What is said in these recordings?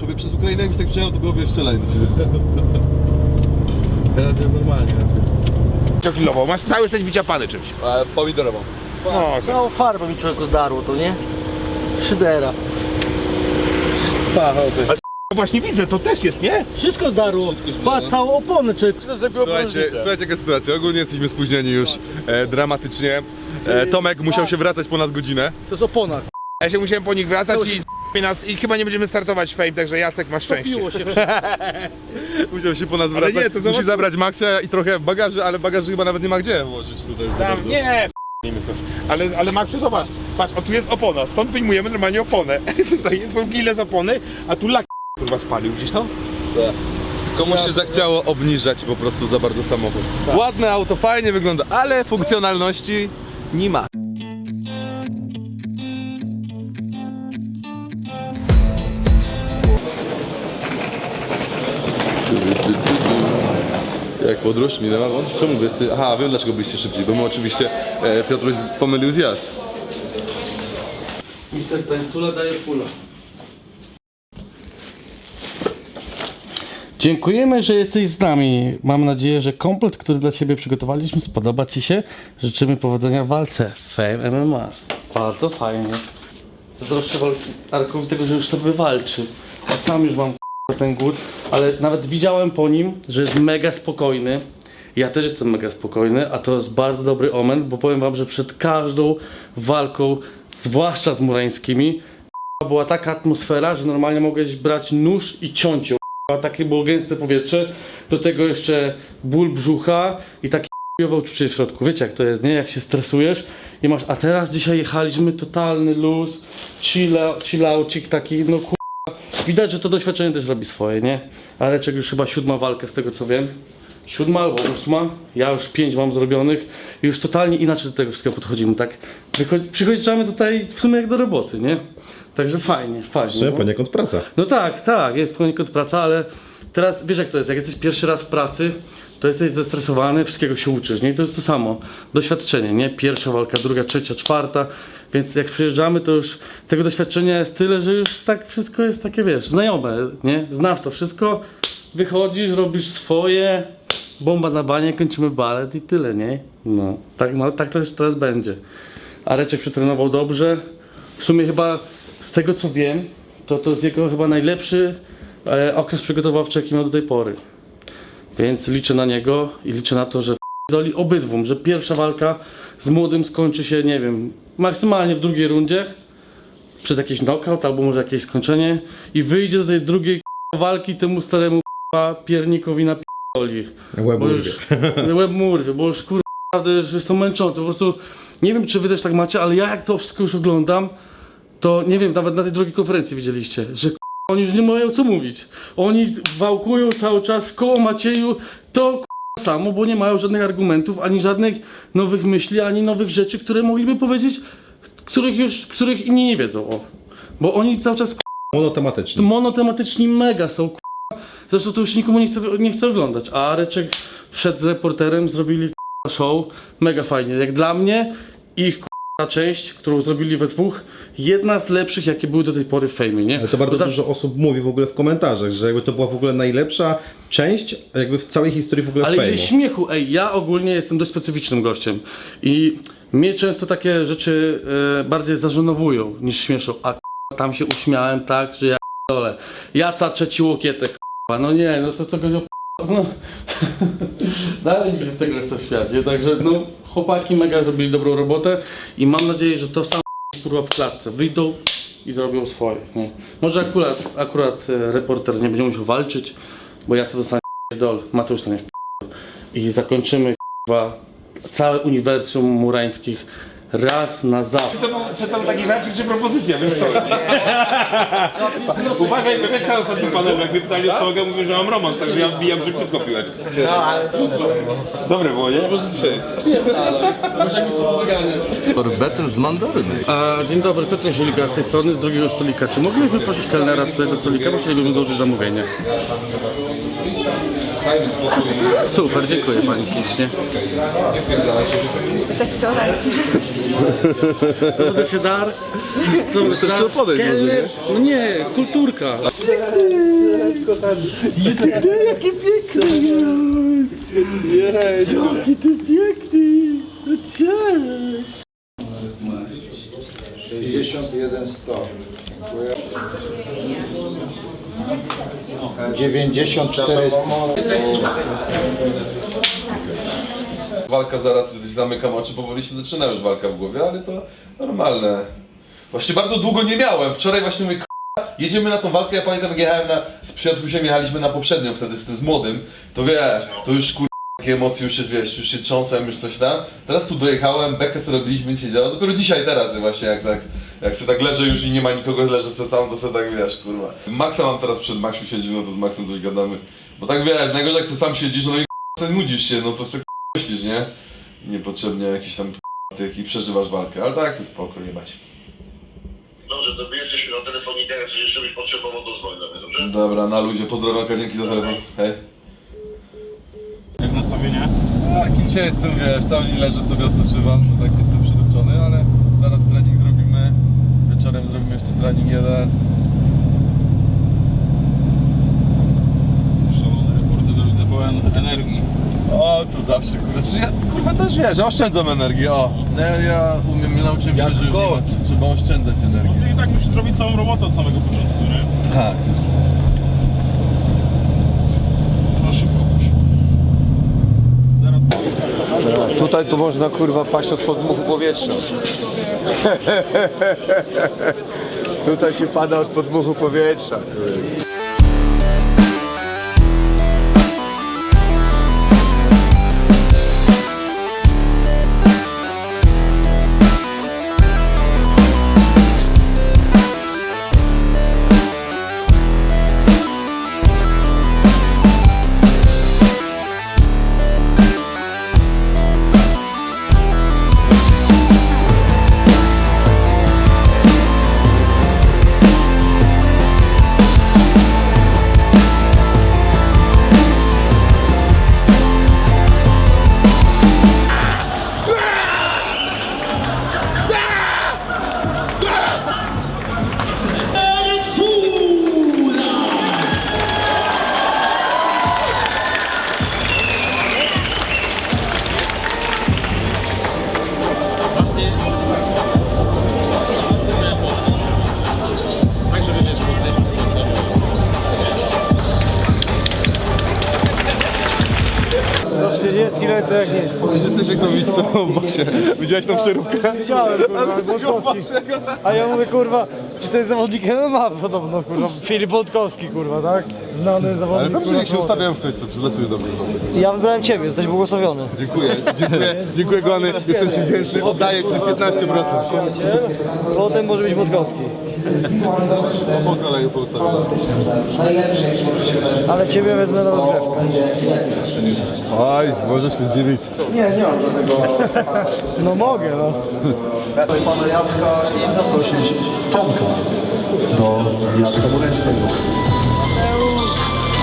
Sobie przez Ukrainę jakbyś tak przyjechał, to byłoby strzelanie do ciebie. Teraz jest normalnie na tym. Masz cały jesteś wyciapany czymś. A pomidorową. No, Całą farbę mi człowieku zdarło, to nie? Szydera. właśnie widzę, to też jest, nie? Wszystko zdarło. Patrz, całą oponę człowiek. Słuchajcie, słuchajcie jaka sytuacja. Ogólnie jesteśmy spóźnieni już e, dramatycznie. E, Tomek musiał się wracać po nas godzinę. To jest opona. Ja się musiałem po nich wracać i nas i chyba nie będziemy startować w fame, także Jacek ma szczęście. Topiło się wszystko. Musiał się po nas wracać. nie, to Musi zobacz- zabrać Maxa i trochę bagaży, ale bagaży chyba nawet nie ma gdzie włożyć tutaj. Tam, nie, f***nijmy coś. Ale, ale Maksiu, zobacz, patrz, o tu jest opona, stąd wyjmujemy normalnie oponę. Tutaj są gile z opony, a tu lak kurwa spalił, widzisz to? Tak. Komuś się zachciało obniżać po prostu za bardzo samochód. Ładne auto, fajnie wygląda, ale funkcjonalności nie ma. Jak podróż minęła? No, Czemu byście? Aha, wiem dlaczego byliście szybciej, bo my oczywiście e, Piotruś pomylił zjazd. Mister Tańcula daje pula. Dziękujemy, że jesteś z nami. Mam nadzieję, że komplet, który dla Ciebie przygotowaliśmy, spodoba Ci się. Życzymy powodzenia w walce Fame MMA. Bardzo fajnie. Zazdroszczę walki Arkowi tego, że już sobie walczy. Ja sam już mam ten głód, ale nawet widziałem po nim, że jest mega spokojny. Ja też jestem mega spokojny, a to jest bardzo dobry omen, bo powiem Wam, że przed każdą walką, zwłaszcza z murańskimi, była taka atmosfera, że normalnie mogłeś brać nóż i ciąć ją. Takie było gęste powietrze, do tego jeszcze ból brzucha i takie chujowe uczucie w środku. Wiecie jak to jest, nie? Jak się stresujesz i masz, a teraz dzisiaj jechaliśmy totalny luz, chill, chillaucik taki, no. Widać, że to doświadczenie też robi swoje, nie? Ale czego już chyba siódma walka z tego co wiem. Siódma albo ósma, ja już pięć mam zrobionych i już totalnie inaczej do tego wszystkiego podchodzimy, tak? Przychodzimy tutaj w sumie jak do roboty, nie? Także fajnie, fajnie. no. poniekąd praca. No tak, tak, jest poniekąd praca, ale teraz wiesz jak to jest, jak jesteś pierwszy raz w pracy, to jesteś zestresowany, wszystkiego się uczysz, nie? I to jest to samo, doświadczenie, nie? Pierwsza walka, druga, trzecia, czwarta, więc jak przyjeżdżamy, to już tego doświadczenia jest tyle, że już tak wszystko jest takie, wiesz, znajome, nie? Znasz to wszystko, wychodzisz, robisz swoje, bomba na banie, kończymy balet i tyle, nie? No, tak, no, tak też teraz będzie. Areczek przetrenował dobrze, w sumie chyba z tego co wiem, to to jest jego chyba najlepszy e, okres przygotowawczy, jaki miał do tej pory. Więc liczę na niego i liczę na to, że doli obydwu, że pierwsza walka z młodym skończy się, nie wiem, maksymalnie w drugiej rundzie przez jakiś knockout albo może jakieś skończenie i wyjdzie do tej drugiej walki temu staremu piernikowi na p***oli. Łeb Bo już łeb mu urwie, bo już kur... naprawdę już jest to męczące. Po prostu nie wiem, czy wy też tak macie, ale ja jak to wszystko już oglądam, to nie wiem, nawet na tej drugiej konferencji widzieliście, że oni już nie mają co mówić. Oni wałkują cały czas w koło Macieju to k***a, samo, bo nie mają żadnych argumentów, ani żadnych nowych myśli, ani nowych rzeczy, które mogliby powiedzieć, których już, których inni nie wiedzą. O. Bo oni cały czas Monotematycznie. monotematyczni mega są k***a. Zresztą to już nikomu nie chce, nie chce oglądać. A Areczek wszedł z reporterem, zrobili k***a show, mega fajnie. Jak dla mnie ich część, którą zrobili we dwóch, jedna z lepszych jakie były do tej pory w fejmie, nie? Ale to bardzo za- dużo osób mówi w ogóle w komentarzach, że jakby to była w ogóle najlepsza część jakby w całej historii w ogóle Ale ile fejmu. śmiechu, ej, ja ogólnie jestem dość specyficznym gościem i mnie często takie rzeczy e, bardziej zażenowują niż śmieszą, a k***a, tam się uśmiałem tak, że ja dole. Jaca trzeci łokietek, k***a, no nie, no to co go no. Dalej mi się z tego śmiać, nie? Także no, chłopaki mega zrobili dobrą robotę i mam nadzieję, że to samo kurwa w klatce wyjdą i zrobią swoje, nie? Może akurat, akurat e, reporter nie będzie musiał walczyć, bo ja co dostanie dol, Mateusz dostanie i zakończymy k***wa, całe uniwersum murańskich raz na zawsze. To był, czy to był taki zaczyk, czy propozycja, wiesz co? Uważaj, bo wiesz co ostatnim panelu, jak mnie pytali o stogę, mówię, że mam romans, także ja wbijam szybciutko piłeczkę. No, ale dobre było, nie? Może dzisiaj. Korbetem z mandaryny. A, dzień dobry, Piotr Zielika z tej strony, z drugiego stolika. Czy moglibyśmy prosić kelnera z tego stolika, bo chcielibyśmy złożyć zamówienie? Super, dziękuję Pani ślicznie. Tak wczoraj. To się dar. To Wystarczyło podejść może, Kelner. No nie, kulturka. Jakie piękne jest! Jaki ty piękny! Cześć! 61 100. 94 Walka zaraz, gdzieś zamykam oczy, powoli się zaczyna już walka w głowie, ale to normalne. Właśnie bardzo długo nie miałem. Wczoraj właśnie mówię, k***a, jedziemy na tą walkę, ja pamiętam jak jechałem na, z Piotrusiem jechaliśmy na poprzednią wtedy z tym, z młodym, to wiesz, to już kur... Takie emocje już się, wiesz, już się trząsłem, już coś tam. Teraz tu dojechałem, bekę sobie robiliśmy, nic się działo. Dopiero dzisiaj, teraz właśnie, jak tak, jak sobie tak leżę już i nie ma nikogo, leżę sobie sam, to sobie tak, wiesz, kurwa. Maxa mam teraz przed Maxiu siedzi, no to z Maxem coś gadamy. Bo tak wiesz, najgorzej jak sobie sam siedzisz, no i nudzisz się, no to k***a, myślisz, nie? Niepotrzebnie jakiś tam tych i przeżywasz walkę, ale tak to spoko, jebać. Dobrze, to my jesteśmy na telefonie, jak coś jeszcze byś potrzebował, to dzwoń do mnie, dobrze? Dobra, na luzie, pozdrawiam, dzięki za telefon. Hej. Jak nastawienie? Tak, dzisiaj jestem, wiesz, cały dzień leżę sobie, odpoczywam, no tak jestem przydupczony, ale zaraz trening zrobimy, wieczorem zrobimy jeszcze trening jeden. Szalone rekordy, to widzę pełen energii. O, to zawsze, kurde, czy ja, kurwa, też wiesz, ja oszczędzam energii, o. No, ja, ja umiem, ja nauczyłem się, że już nie ma, trzeba oszczędzać energii. Ty i tak musisz zrobić całą robotę od samego początku, nie? Tak. No szybko poszło. Zaraz Tutaj to można kurwa paść od podmuchu powietrza. Tutaj się pada od podmuchu powietrza. Kurwa. Widziałeś tą przeróbkę? Widziałem, kurwa. A ja mówię, kurwa, czy to jest zawodnik MMA podobno, kurwa. Filip Włodkowski, kurwa, tak? Znany zawodnik. Ale dobrze, niech się ustawiałem w końcu, przylacuję dobrze. Ja wybrałem ciebie, jesteś błogosławiony. Dziękuję, dziękuję, dziękuję kochany, jestem ci wdzięczny, oddaję ci 15%. Potem może być Włodkowski. Po kolei poustawiam. Ale ciebie wezmę na rozgrzewkę. Oj, możesz się zdziwić. Nie, nie mam żadnego. No mogę, no. pana Jacka i zaprosić Tomka do Jacka Murańskiego.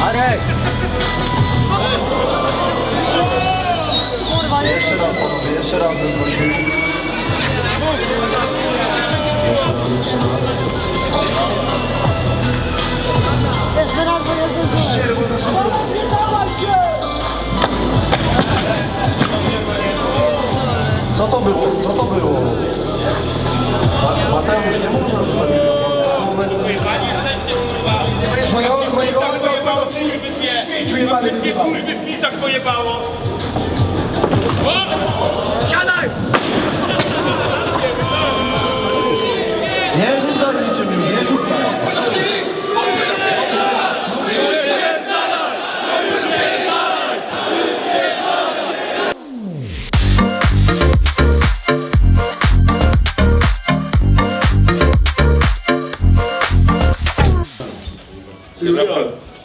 Arek! Jeszcze raz panowie, jeszcze raz bym prosił. Jeszcze raz, jeszcze raz. Co to było? Co to było? Ma- Mateusz, nie jebany wyzywał. Kurwy w pizach pojebało! Nie rzucaj niczym już, nie rzucaj.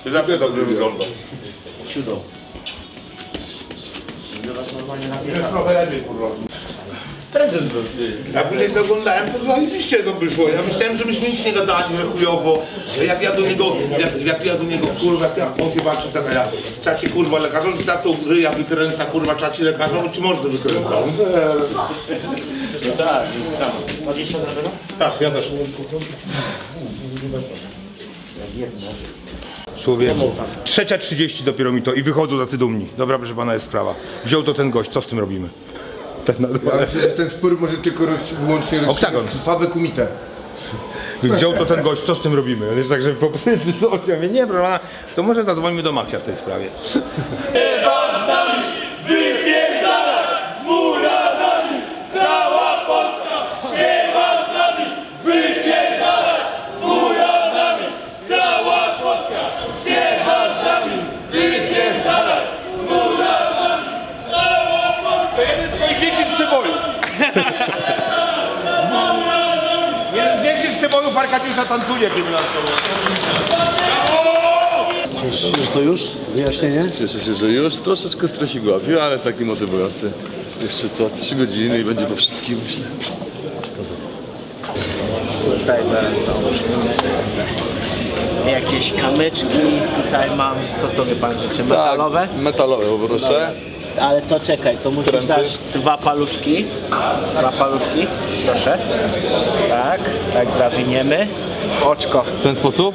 Ty zawsze dobrze wygląda. Ja później to oglądałem, to zajebiście to wyszło. Ja myślałem, że myśmy nic nie gadali, że chujowo, że jak ja do niego, jak, jak ja do niego, kurwa, jak ja, on się walczy tak, a ja, czacie kurwa lekarzom, czy tak to ryja wykręca, kurwa, czaci lekarzom, czy mordę wykręcał? No tak, tak. 20 drobnego? Tak, ja też. Człowieku, trzecia 30 dopiero mi to i wychodzą tacy dumni. Dobra, proszę pana, jest sprawa. Wziął to ten gość, co z tym robimy? Ten na Ja dole. myślę, że ten spór może tylko roz, wyłącznie. Oktagon. Krwawe kumite. Wziął to ten gość, co z tym robimy? On jest tak, że po prostu co ja mówię, nie, proszę pana, to może zadzwońmy do Maxia w tej sprawie. To jeden z twoich większych przebojów. Jeden z większych przebojów Arkadiusza tancuje kiedy nas Czy to już? Wyjaśnienie? Cieszę się, że już troszeczkę stresik łapię, ale taki motywujący. Jeszcze co, 3 godziny i będzie po wszystkim, myślę. Tutaj zaraz są jakieś kamyczki, tutaj mam, co sobie pan życzy, metalowe? Tak, metalowe poproszę. Ale to czekaj, to musisz Pręty. dać dwa paluszki. Dwa paluszki, proszę. Tak, tak zawiniemy w oczko. W ten sposób?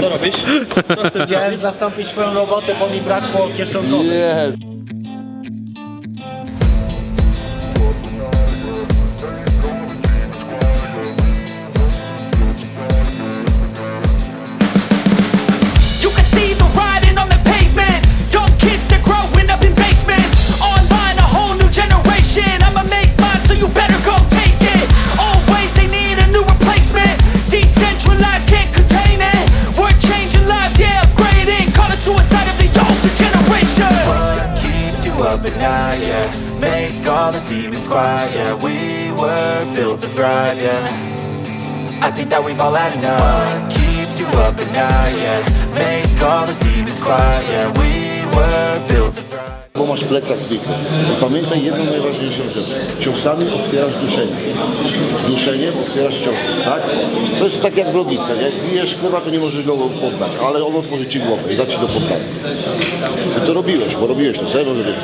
Co robisz? Chciałem zastąpić swoją robotę, bo mi brakło kieszonkowych. Nie. Quiet, yeah. We were built to thrive, yeah. I think that we've all had enough. What keeps you up at night, yeah? Make all the demons quiet, yeah. We were built to thrive. Bo masz plecak dykę. Pamiętaj jedną najważniejszą rzecz. Ciosami otwierasz duszenie. Duszeniem otwierasz ciosy, tak? To jest tak jak w logice? Jak bijesz chyba, to nie możesz go poddać, ale on otworzy ci głowę i da ci do poddania. Ty to robiłeś, bo robiłeś to, serio robiłeś.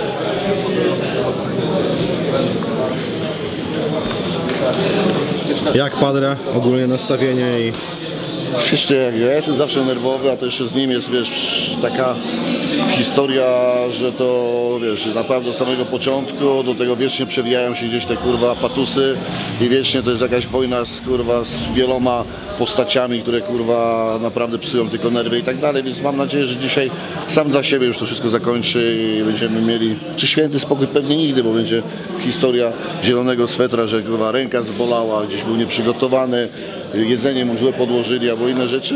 Jak padre, ogólnie nastawienie i co, jak ja jestem zawsze nerwowy, a to jeszcze z nim jest, wiesz, taka historia, że to, wiesz, naprawdę od samego początku do tego wiecznie przewijają się gdzieś te, kurwa, patusy i wiecznie to jest jakaś wojna z, kurwa, z wieloma postaciami, które, kurwa, naprawdę psują tylko nerwy i tak dalej, więc mam nadzieję, że dzisiaj sam dla siebie już to wszystko zakończy i będziemy mieli, czy święty spokój pewnie nigdy, bo będzie historia zielonego swetra, że, kurwa, ręka zbolała, gdzieś był nieprzygotowany, jedzenie mu źle podłożyli albo inne rzeczy.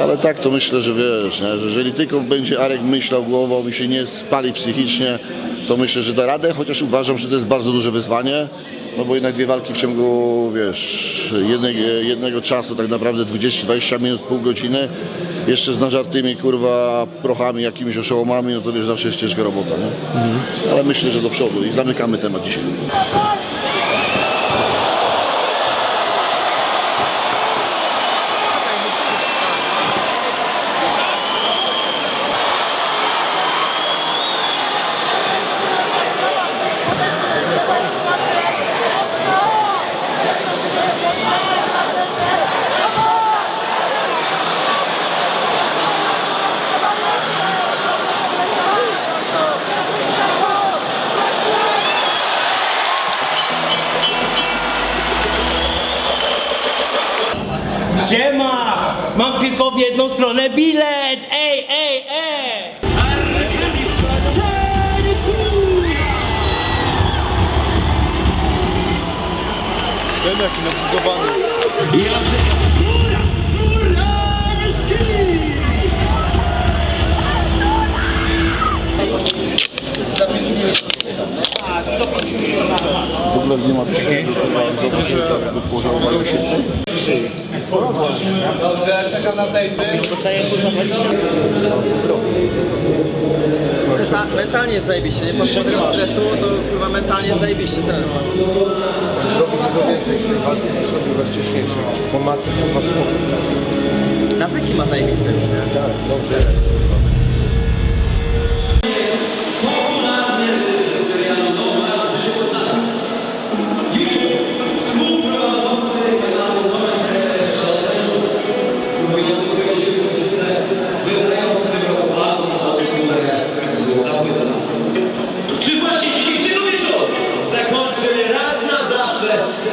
Ale tak to myślę, że wiesz, nie? że jeżeli tylko będzie Arek myślał głową i się nie spali psychicznie, to myślę, że da radę, chociaż uważam, że to jest bardzo duże wyzwanie, no bo jednak dwie walki w ciągu, wiesz, jednego, jednego czasu, tak naprawdę 20-20 minut, pół godziny, jeszcze z nażartymi, kurwa, prochami, jakimiś oszołomami, no to wiesz, zawsze jest ciężka robota, nie? Ale myślę, że do przodu i zamykamy temat dzisiaj. Mam tylko w jedną stronę bilet! Ej, ej, ej! Ten jaki nabuzowany. Mentalnie jest zajebiście, nie? Pomimo tego stresu, to kurwa mentalnie zajebiście teraz. Zrobił dużo więcej w tej walce niż robił we wcześniejszych. Bo ma. Nawyki ma zajebiste już, nie? Tak, dobrze.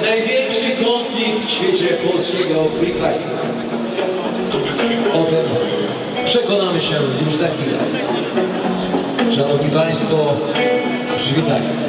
największy konflikt w świecie polskiego free fight. O tym przekonamy się już za chwilę. Szanowni Państwo, przywitajmy.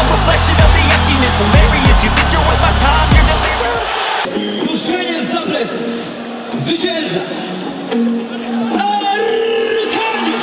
A reflection of the emptiness Hilarious, you think you're worth my time, you're delirious Zduszenie za pleców. Zwycięża. Arkadiusz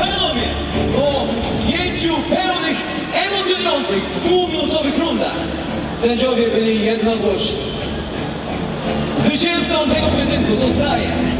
Panowie, po pięciu pełnych, emocjonujących, dwuminutowych rundach sędziowie byli jednogłośni. Zwycięzcą tego pojedynku zostaje